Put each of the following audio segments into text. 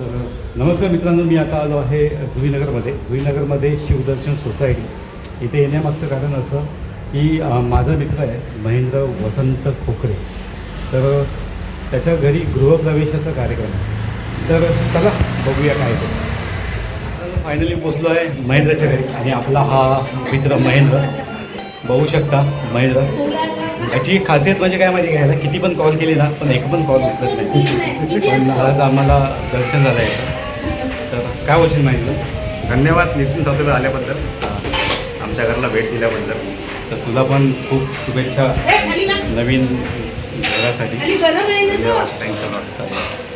तर नमस्कार मित्रांनो मी आता आलो आहे जुईनगरमध्ये. जुईनगरमध्ये शिवदर्शन सोसायटी. इथे येण्यामागचं कारण असं की माझा मित्र आहे महेंद्र वसंत खोकरे. तर त्याच्या घरी गृहप्रवेशाचा कार्यक्रम आहे. तर चला बघूया काय ते फायनली पोचलो आहे महेंद्रच्या घरी आणि आपला हा मित्र महेंद्र. बघू शकता महेंद्र याची खासियत म्हणजे काय माहिती घ्यायला किती पण कॉल केली ना पण एक पण कॉल उचलत नाही. पण आज आम्हाला दर्शन झालं आहे तर काय बोलशील महेंद्र धन्यवाद नितीन चौधरी आल्याबद्दल. आमच्या घराला भेट दिल्याबद्दल. तर तुला पण खूप शुभेच्छा नवीन घरासाठी. धन्यवाद. थँक्यू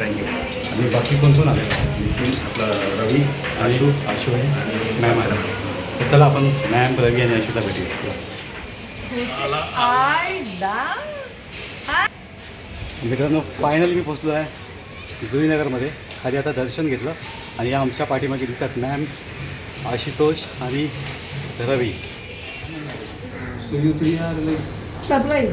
थँक्यू आणि बाकी कोण कोण आले? नितीन आपलं रवी आशू. आशू आहे. मॅम आहे. तर चला आपण मॅम रवी आणि आशूला भेटूया. मित्रांनो फायनली मी पोचलो आहे जुईनगरमध्ये. खाली आता दर्शन घेतलं आणि या आमच्या पाठीमागे दिसतात मॅम आशुतोष आणि रवी. सरप्राईज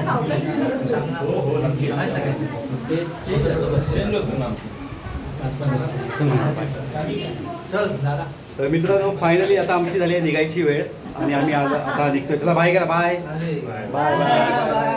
सावकाशी झालंच पाहिजे. तर मित्रांनो फायनली आता आमची झाली आहे निघायची वेळ आणि आम्ही आता आता निघतोय. चला बाय करा बाय बाय बाय